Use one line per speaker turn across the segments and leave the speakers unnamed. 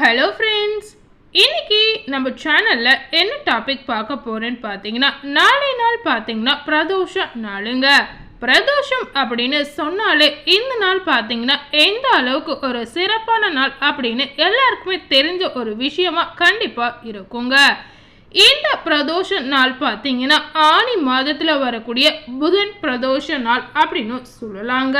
Hello friends இன்னைக்கு நம்ம சேனலில் என்ன டாபிக் பார்க்க போகிறேன்னு பார்த்தீங்கன்னா நாளை நாள் பார்த்தீங்கன்னா பிரதோஷம் நாளுங்க. பிரதோஷம் அப்படின்னு சொன்னாலே இந்த நாள் பார்த்தீங்கன்னா எந்த அளவுக்கு ஒரு சிறப்பான நாள் அப்படின்னு எல்லாருக்குமே தெரிஞ்ச ஒரு விஷயமா கண்டிப்பாக இருக்குங்க. இந்த பிரதோஷ நாள் பார்த்தீங்கன்னா ஆனி மாதத்தில் வரக்கூடிய புதன் பிரதோஷ நாள் அப்படின்னு சொல்லலாங்க.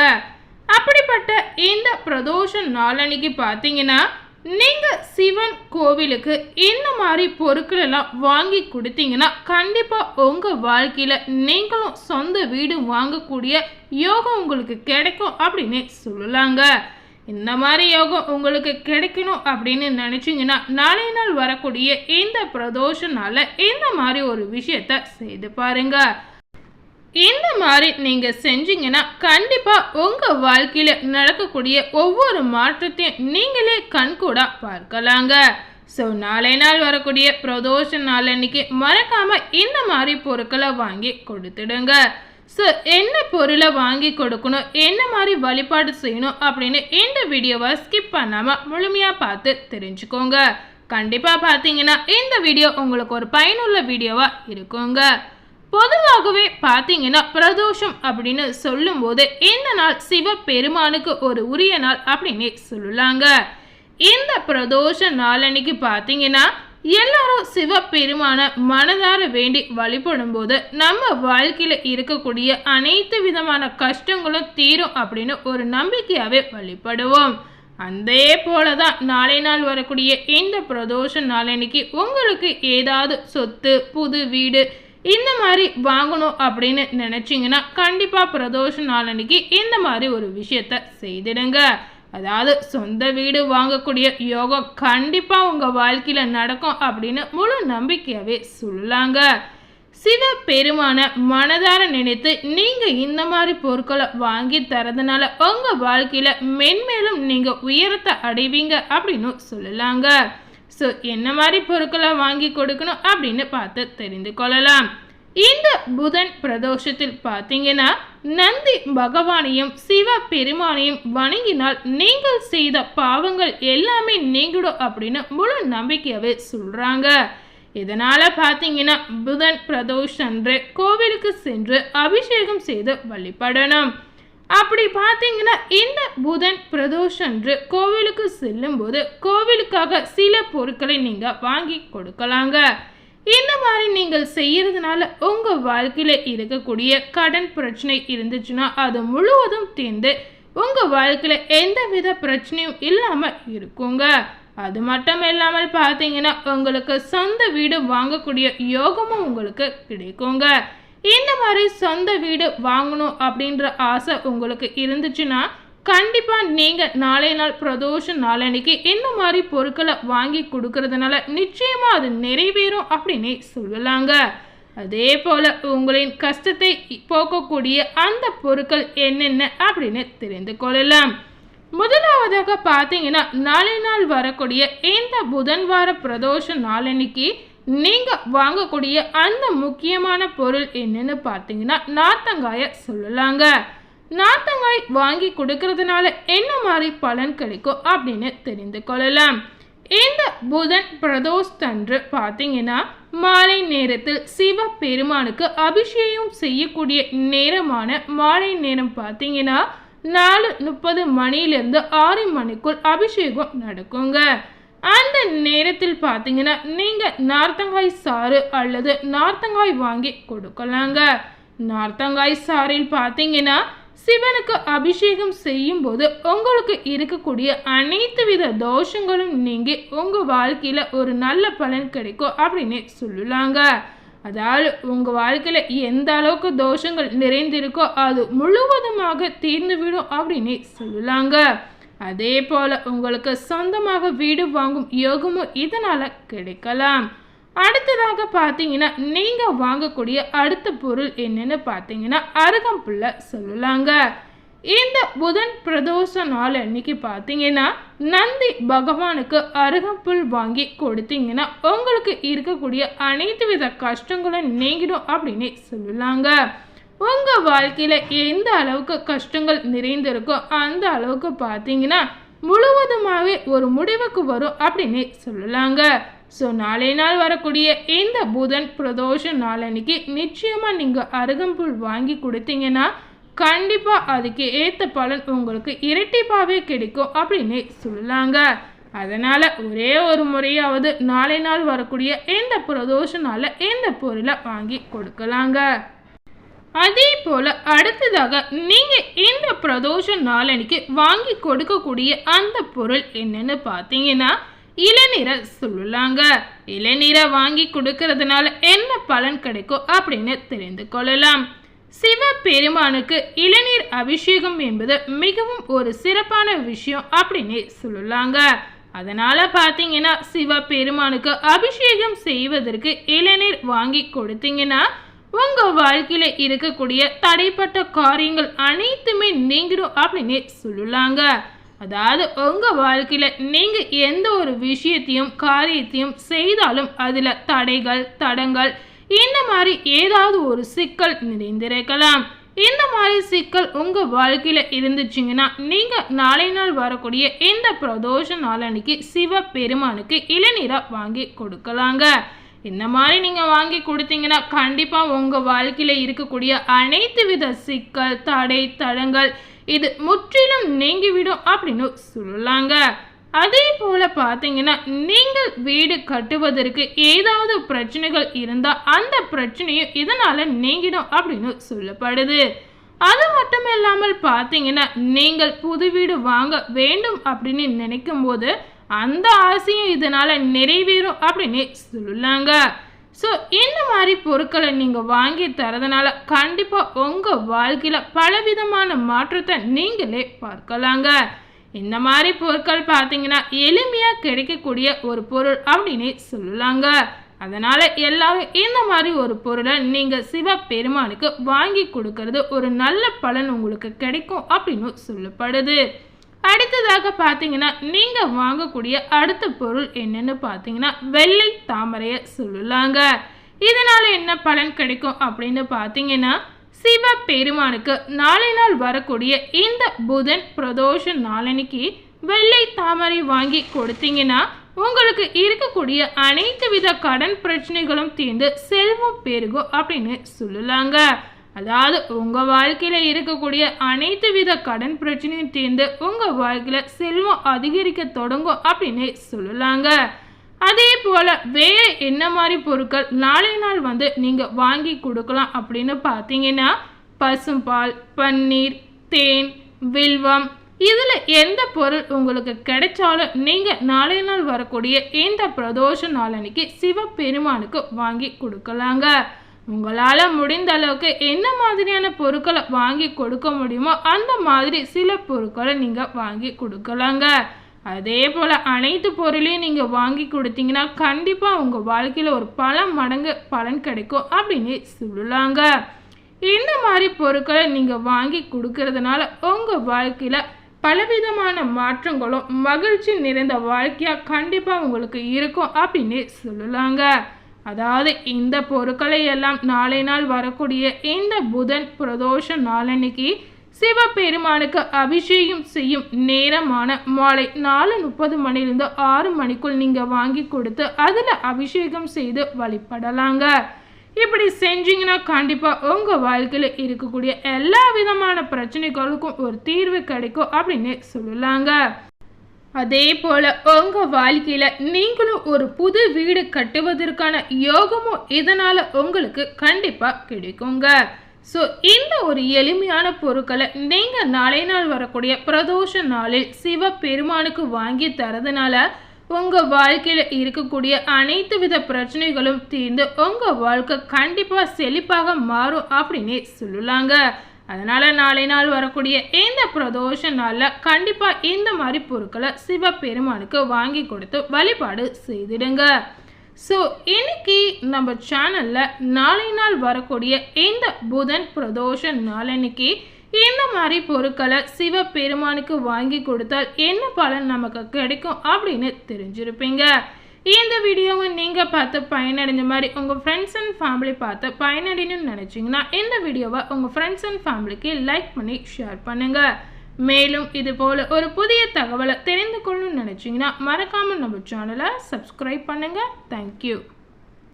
அப்படிப்பட்ட இந்த பிரதோஷ நாளன்னைக்கு பார்த்தீங்கன்னா நீங்கள் சிவன் கோவிலுக்கு இந்த மாதிரி பொருட்கள் எல்லாம் வாங்கி கொடுத்தீங்கன்னா கண்டிப்பாக உங்கள் வாழ்க்கையில் நீங்களும் சொந்த வீடு வாங்கக்கூடிய யோகம் உங்களுக்கு கிடைக்கும் அப்படின்னு சொல்லலாங்க. இந்த மாதிரி யோகம் உங்களுக்கு கிடைக்கணும் அப்படின்னு நினச்சிங்கன்னா நாளை நாள் வரக்கூடிய இந்த பிரதோஷனால் இந்த மாதிரி ஒரு விஷயத்த செய்து பாருங்கள் இந்த மாதிரி நீங்கள் செஞ்சீங்கன்னா கண்டிப்பாக உங்கள் வாழ்க்கையில் நடக்கக்கூடிய ஒவ்வொரு மாற்றத்தையும் நீங்களே கண்கூடா பார்க்கலாங்க. ஸோ நாளை நாள் வரக்கூடிய பிரதோஷ நாள் அன்னைக்கு மறக்காமல் இந்த மாதிரி பொருட்களை வாங்கி கொடுத்துடுங்க. ஸோ என்ன பொருளை வாங்கி கொடுக்கணும் என்ன மாதிரி வழிபாடு செய்யணும் அப்படின்னு இந்த வீடியோவை ஸ்கிப் பண்ணாமல் முழுமையாக பார்த்து தெரிஞ்சுக்கோங்க. கண்டிப்பாக பார்த்தீங்கன்னா இந்த வீடியோ உங்களுக்கு ஒரு பயனுள்ள வீடியோவாக இருக்குங்க. பொதுவாகவே பார்த்தீங்கன்னா பிரதோஷம் அப்படின்னு சொல்லும்போது இந்த நாள் சிவபெருமானுக்கு ஒரு உரிய நாள் அப்படின்னு சொல்லலாங்க. இந்த பிரதோஷ நாளன்னைக்கு பார்த்தீங்கன்னா எல்லாரும் சிவபெருமான மனதார வேண்டி வழிபடும் போது நம்ம வாழ்க்கையில் இருக்கக்கூடிய அனைத்து விதமான கஷ்டங்களும் தீரும் அப்படின்னு ஒரு நம்பிக்கையாகவே வழிபடுவோம். அதே போலதான் நாளை நாள் வரக்கூடிய இந்த பிரதோஷ நாளன்னைக்கு உங்களுக்கு ஏதாவது சொத்து புது வீடு இந்த மாதிரி வாங்கணும் அப்படின்னு நினச்சிங்கன்னா கண்டிப்பாக பிரதோஷ நாளன்னைக்கு இந்த மாதிரி ஒரு விஷயத்த செய்திடுங்க. அதாவது சொந்த வீடு வாங்கக்கூடிய யோகம் கண்டிப்பாக உங்கள் வாழ்க்கையில் நடக்கும் அப்படின்னு முழு நம்பிக்கையாகவே சொல்லலாங்க. சிவ பெருமான மனதார நினைத்து நீங்கள் இந்த மாதிரி பொருட்களை வாங்கி தரதுனால உங்கள் வாழ்க்கையில் மென்மேலும் நீங்கள் உயரத்தை அடைவீங்க அப்படின்னு சொல்லலாங்க. ஸோ என்ன மாதிரி பொருட்களை வாங்கி கொடுக்கணும் அப்படின்னு பார்த்து தெரிந்து கொள்ளலாம். இந்த புதன் பிரதோஷத்தில் பார்த்தீங்கன்னா நந்தி பகவானையும் சிவ பெருமானையும் வணங்கினால் நீங்கள் செய்த பாவங்கள் எல்லாமே நீங்கிடும் அப்படின்னு முழு நம்பிக்கையாகவே சொல்கிறாங்க இதனால் பார்த்தீங்கன்னா புதன் பிரதோஷ் அன்று கோவிலுக்கு சென்று அபிஷேகம் செய்து வழிபடணும். அப்படி பார்த்தீங்கன்னா இந்த புதன் பிரதோஷன்று கோவிலுக்கு செல்லும்போது கோவிலுக்காக சில பொருட்களை நீங்கள் வாங்கி கொடுக்கலாங்க. இந்த மாதிரி நீங்கள் செய்கிறதுனால உங்கள் வாழ்க்கையில் இருக்கக்கூடிய கடன் பிரச்சனை இருந்துச்சுன்னா அது முழுவதும் தீர்ந்து உங்கள் வாழ்க்கையில் எந்த வித பிரச்சனையும் இல்லாமல் இருக்குங்க. அது மட்டும் இல்லாமல் பார்த்தீங்கன்னா உங்களுக்கு சொந்த வீடு வாங்கக்கூடிய யோகமும் உங்களுக்கு கிடைக்குங்க. இந்த மாதிரி சொந்த வீடு வாங்கணும் அப்படின்ற ஆசை உங்களுக்கு இருந்துச்சுன்னா கண்டிப்பாக நீங்கள் நாளை நாள் பிரதோஷ நாளன்னைக்கு இந்த மாதிரி பொருட்களை வாங்கி கொடுக்கறதுனால நிச்சயமாக அது நிறைவேறும் அப்படின்னு சொல்லலாங்க. அதே போல் உங்களின் கஷ்டத்தை போக்கக்கூடிய அந்த பொருட்கள் என்னென்ன அப்படின்னு தெரிந்து கொள்ளலாம். முதலாவதாக பார்த்தீங்கன்னா நாளை நாள் வரக்கூடிய இந்த புதன் வார பிரதோஷ நாளன்னைக்கு நீங்கள் வாங்கக்கூடிய அந்த முக்கியமான பொருள் என்னன்னு பார்த்தீங்கன்னா நார்த்தங்காயை சொல்லலாங்க. நார்த்தங்காய் வாங்கி கொடுக்கறதுனால என்ன மாதிரி பலன் கிடைக்கும் அப்படின்னு தெரிந்து கொள்ளலாம். இந்த புதன் பிரதோஷ் தன்று பார்த்தீங்கன்னா மாலை நேரத்தில் சிவ பெருமானுக்கு அபிஷேகம் செய்யக்கூடிய நேரமான மாலை நேரம் பார்த்தீங்கன்னா நாலு முப்பது மணியிலிருந்து ஆறு மணிக்குள் அபிஷேகம் நடக்குங்க. அந்த நேரத்தில் பார்த்தீங்கன்னா நீங்கள் நார்த்தங்காய் சாறு அல்லது நார்த்தங்காய் வாங்கி கொடுக்கலாங்க. நார்த்தங்காய் சாறில் பார்த்தீங்கன்னா சிவனுக்கு அபிஷேகம் செய்யும் போது உங்களுக்கு இருக்கக்கூடிய அனைத்து வித தோஷங்களும் நீங்கி உங்கள் வாழ்க்கையில் ஒரு நல்ல பலன் கிடைக்கும் அப்படின்னு சொல்லலாங்க. அதாவது உங்கள் வாழ்க்கையில் எந்த அளவுக்கு தோஷங்கள் நிறைந்திருக்கோ அது முழுவதுமாக தீர்ந்துவிடும் அப்படின்னு சொல்லலாங்க. அதே போல் உங்களுக்கு சொந்தமாக வீடு வாங்கும் யோகமும் இதனால் கிடைக்கலாம். அடுத்ததாக பார்த்தீங்கன்னா நீங்கள் வாங்கக்கூடிய அடுத்த பொருள் என்னென்னு பார்த்தீங்கன்னா அருகம்புல்ல சொல்லலாங்க. இந்த புதன் பிரதோஷ நாள் அன்னைக்கு பார்த்தீங்கன்னா நந்தி பகவானுக்கு அருகம்புல் வாங்கி கொடுத்தீங்கன்னா உங்களுக்கு இருக்கக்கூடிய அனைத்து வித கஷ்டங்களும் நீங்கிடும் அப்படின்னு சொல்லலாங்க. உங்கள் வாழ்க்கையில் எந்த அளவுக்கு கஷ்டங்கள் நிறைந்திருக்கோ அந்த அளவுக்கு பார்த்தீங்கன்னா முழுவதுமாகவே ஒரு முடிவுக்கு வரும் அப்படின்னு சொல்லலாங்க. ஸோ நாளை நாள் வரக்கூடிய இந்த புதன் பிரதோஷ நாளன்னைக்கு நிச்சயமாக நீங்கள் அருகம்புல் வாங்கி கொடுத்தீங்கன்னா கண்டிப்பாக அதுக்கு ஏற்ற பலன் உங்களுக்கு இரட்டிப்பாகவே கிடைக்கும் அப்படின்னு சொல்லலாங்க. அதனால் ஒரே ஒரு முறையாவது நாளை நாள் வரக்கூடிய இந்த பிரதோஷ நாளில் இந்த பொருளை வாங்கி கொடுக்கலாங்க. அதே போல் அடுத்ததாக நீங்கள் இந்த பிரதோஷ நாளன்னைக்கு வாங்கி கொடுக்கக்கூடிய அந்த பொருள் என்னன்னு பார்த்தீங்கன்னா இளநீரை சொல்லலாங்க இளநீரை வாங்கி கொடுக்கறதுனால என்ன பலன் கிடைக்கும் அப்படின்னு தெரிந்து கொள்ளலாம். சிவபெருமானுக்கு இளநீர் அபிஷேகம் என்பது மிகவும் ஒரு சிறப்பான விஷயம் அப்படின்னு சொல்லலாங்க அதனால் பார்த்தீங்கன்னா சிவபெருமானுக்கு அபிஷேகம் செய்வதற்கு இளநீர் வாங்கி கொடுத்தீங்கன்னா உங்கள் வாழ்க்கையில் இருக்கக்கூடிய தடைப்பட்ட காரியங்கள் அனைத்துமே நீங்கிடும் அப்படின்னு சொல்லலாங்க. அதாவது உங்கள் வாழ்க்கையில் நீங்கள் எந்த ஒரு விஷயத்தையும் காரியத்தையும் செய்தாலும் அதில் தடைகள் தடங்கள் இந்த மாதிரி ஏதாவது ஒரு சிக்கல் நிறைந்திருக்கலாம். இந்த மாதிரி சிக்கல் உங்கள் வாழ்க்கையில் இருந்துச்சிங்கன்னா நீங்கள் நாளை நாள் வரக்கூடிய இந்த பிரதோஷ நாளன்னைக்கு சிவ பெருமானுக்கு இளநீரை வாங்கி கொடுக்கலாங்க. இந்த மாதிரி நீங்கள் வாங்கி கொடுத்தீங்கன்னா கண்டிப்பாக உங்கள் வாழ்க்கையில் இருக்கக்கூடிய அனைத்து வித சிக்கல் தடை தடங்கள் இது முற்றிலும் நீங்கிவிடும் அப்படின்னு சொல்லலாங்க. அதே போல் பார்த்தீங்கன்னா நீங்கள் வீடு கட்டுவதற்கு ஏதாவது பிரச்சனைகள் இருந்தால் அந்த பிரச்சனையும் இதனால் நீங்கிடும் அப்படின்னு சொல்லப்படுது. அது மட்டும் இல்லாமல் பார்த்தீங்கன்னா நீங்கள் புது வீடு வாங்க வேண்டும் அப்படின்னு நினைக்கும் போது அந்த ஆசையும் இதனால் நிறைவேறும் அப்படின்னு சொல்லலாங்க ஸோ இந்த மாதிரி பொருட்களை நீங்கள் வாங்கி தரதுனால கண்டிப்பாக உங்கள் வாழ்க்கையில் பலவிதமான மாற்றத்தை நீங்களே பார்க்கலாங்க. இந்த மாதிரி பொருட்கள் பார்த்தீங்கன்னா எளிமையாக கிடைக்கக்கூடிய ஒரு பொருள் அப்படின்னு சொல்லலாங்க அதனால் எல்லாரும் இந்த மாதிரி ஒரு பொருளை நீங்கள் சிவ பெருமானுக்கு வாங்கி கொடுக்கறது ஒரு நல்ல பலன் உங்களுக்கு கிடைக்கும் அப்படின்னு சொல்லப்படுது. அடுத்ததாக பார்த்தீங்கன்னா நீங்கள் வாங்கக்கூடிய அடுத்த பொருள் என்னென்னு பார்த்தீங்கன்னா வெள்ளை தாமரையை சொல்லலாங்க. இதனால் என்ன பலன் கிடைக்கும் அப்படின்னு பார்த்தீங்கன்னா சிவ பெருமானுக்கு நாளை நாள் வரக்கூடிய இந்த புதன் பிரதோஷ நாளனைக்கு வெள்ளை தாமரை வாங்கி கொடுத்தீங்கன்னா உங்களுக்கு இருக்கக்கூடிய அனைத்து வித கடன் பிரச்சனைகளும் தீர்ந்து செல்வம் பெருகும் அப்படின்னு சொல்லலாங்க. அதாவது உங்கள் வாழ்க்கையில் இருக்கக்கூடிய அனைத்து வித கடன் பிரச்சனையும் தீர்ந்து உங்கள் வாழ்க்கையில் செல்வம் அதிகரிக்க தொடங்கும் அப்படின்னு சொல்லலாங்க. அதே போல் வேறு என்ன மாதிரி பொருட்கள் நாளை நாள் வந்து நீங்கள் வாங்கி கொடுக்கலாம் அப்படின்னு பார்த்தீங்கன்னா பசும்பால் பன்னீர் தேன் வில்வம் இதில் எந்த பொருள் உங்களுக்கு கிடைச்சாலும் நீங்கள் நாளை நாள் வரக்கூடிய இந்த பிரதோஷ நாளன்னைக்கு சிவபெருமானுக்கு வாங்கி கொடுக்கலாங்க. உங்களால் முடிந்த அளவுக்கு என்ன மாதிரியான பொருட்களை வாங்கி கொடுக்க முடியுமோ அந்த மாதிரி சில பொருட்களை நீங்கள் வாங்கி கொடுக்கலாங்க. அதே போல் அனைத்து பொருளையும் நீங்கள் வாங்கி கொடுத்தீங்கன்னா கண்டிப்பாக உங்கள் வாழ்க்கையில் ஒரு பல மடங்கு பலன் கிடைக்கும் அப்படின்னு சொல்லலாங்க. இந்த மாதிரி பொருட்களை நீங்கள் வாங்கி கொடுக்கறதுனால உங்கள் வாழ்க்கையில் பலவிதமான மாற்றங்களும் மகிழ்ச்சி நிறைந்த வாழ்க்கையாக கண்டிப்பாக உங்களுக்கு இருக்கும் அப்படின்னு சொல்லலாங்க. அதாவது இந்த பொருட்களை எல்லாம் நாளை நாள் வரக்கூடிய இந்த புதன் பிரதோஷ நாளன்னைக்கு சிவபெருமானுக்கு அபிஷேகம் செய்யும் நேரமான மாலை நாலு முப்பது மணிலிருந்து ஆறு மணிக்குள் நீங்கள் வாங்கி கொடுத்து அதில் அபிஷேகம் செய்து வழிபடலாங்க. இப்படி செஞ்சீங்கன்னா கண்டிப்பாக உங்கள் வாழ்க்கையில் இருக்கக்கூடிய எல்லா விதமான பிரச்சனைகளுக்கும் ஒரு தீர்வு கிடைக்கும் அப்படின்னு சொல்லலாங்க. அதே போல் உங்கள் வாழ்க்கையில் நீங்களும் ஒரு புது வீடு கட்டுவதற்கான யோகமும் இதனால் உங்களுக்கு கண்டிப்பாக கிடைக்குங்க. ஸோ இந்த ஒரு எளிமையான பொருட்களை நீங்கள் நாளை நாள் வரக்கூடிய பிரதோஷ நாளில் சிவ பெருமானுக்கு வாங்கி தரதுனால உங்கள் வாழ்க்கையில் இருக்கக்கூடிய அனைத்து வித பிரச்சனைகளும் தீர்ந்து உங்கள் வாழ்க்கை கண்டிப்பாக செழிப்பாக மாறும் அப்படின்னே சொல்லலாங்க. அதனால் நாளை நாள் வரக்கூடிய இந்த பிரதோஷ நாளில் கண்டிப்பாக இந்த மாதிரி பொருட்களை சிவபெருமானுக்கு வாங்கி கொடுத்து வழிபாடு செய்திடுங்க. ஸோ இன்னைக்கு நம்ம சேனலில் நாளை நாள் வரக்கூடிய இந்த புதன் பிரதோஷ நாளன்னைக்கு இந்த மாதிரி பொருட்களை சிவபெருமானுக்கு வாங்கி கொடுத்தால் என்ன பலன் நமக்கு கிடைக்கும் அப்படின்னு தெரிஞ்சிருப்பீங்க. இந்த வீடியோவை நீங்கள் பார்த்து பயனடைஞ்ச மாதிரி உங்கள் ஃப்ரெண்ட்ஸ் அண்ட் ஃபேமிலி பார்த்து பயனடையணும்னு நினச்சிங்கன்னா இந்த வீடியோவை உங்கள் ஃப்ரெண்ட்ஸ் அண்ட் ஃபேமிலிக்கு லைக் பண்ணி ஷேர் பண்ணுங்கள் மேலும் இது போல் ஒரு புதிய தகவலை தெரிந்து கொள்ளணும்னு நினச்சிங்கன்னா மறக்காமல் நம்ம சேனலை சப்ஸ்கிரைப் பண்ணுங்கள் தேங்க்யூ